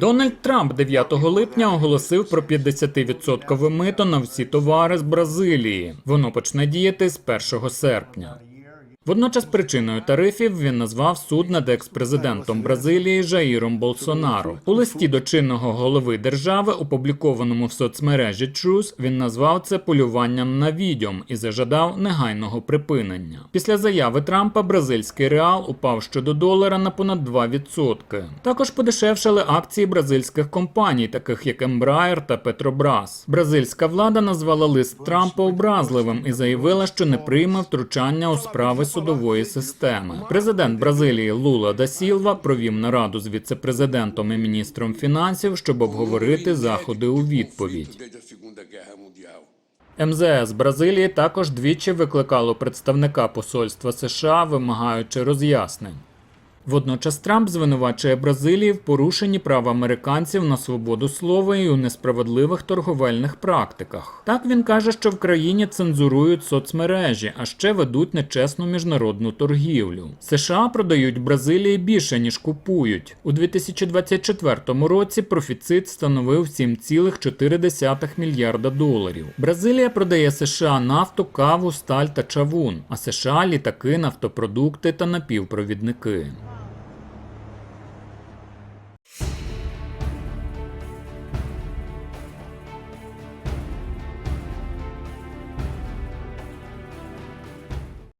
Дональд Трамп 9 липня оголосив про 50% мито на всі товари з Бразилії. Воно почне діяти з 1 серпня. Водночас причиною тарифів він назвав суд над екс-президентом Бразилії Жаїром Болсонаро. У листі до чинного голови держави, опублікованому в соцмережі Truth, він назвав це полюванням на відьом і зажадав негайного припинення. Після заяви Трампа бразильський реал упав щодо долара на понад 2%. Також подешевшали акції бразильських компаній, таких як Embraer та Petrobras. Бразильська влада назвала лист Трампа образливим і заявила, що не прийме втручання у справи судової системи. Президент Бразилії Лула да Сілва провів нараду з віце-президентом і міністром фінансів, щоб обговорити заходи у відповідь. МЗС Бразилії також двічі викликало представника посольства США, вимагаючи роз'яснень. Водночас Трамп звинувачує Бразилії в порушенні прав американців на свободу слова і у несправедливих торговельних практиках. Так він каже, що в країні цензурують соцмережі, а ще ведуть нечесну міжнародну торгівлю. США продають Бразилії більше ніж купують. У 2024 році профіцит становив 7,4 мільярда доларів. Бразилія продає США нафту, каву, сталь та чавун, а США літаки, нафтопродукти та напівпровідники.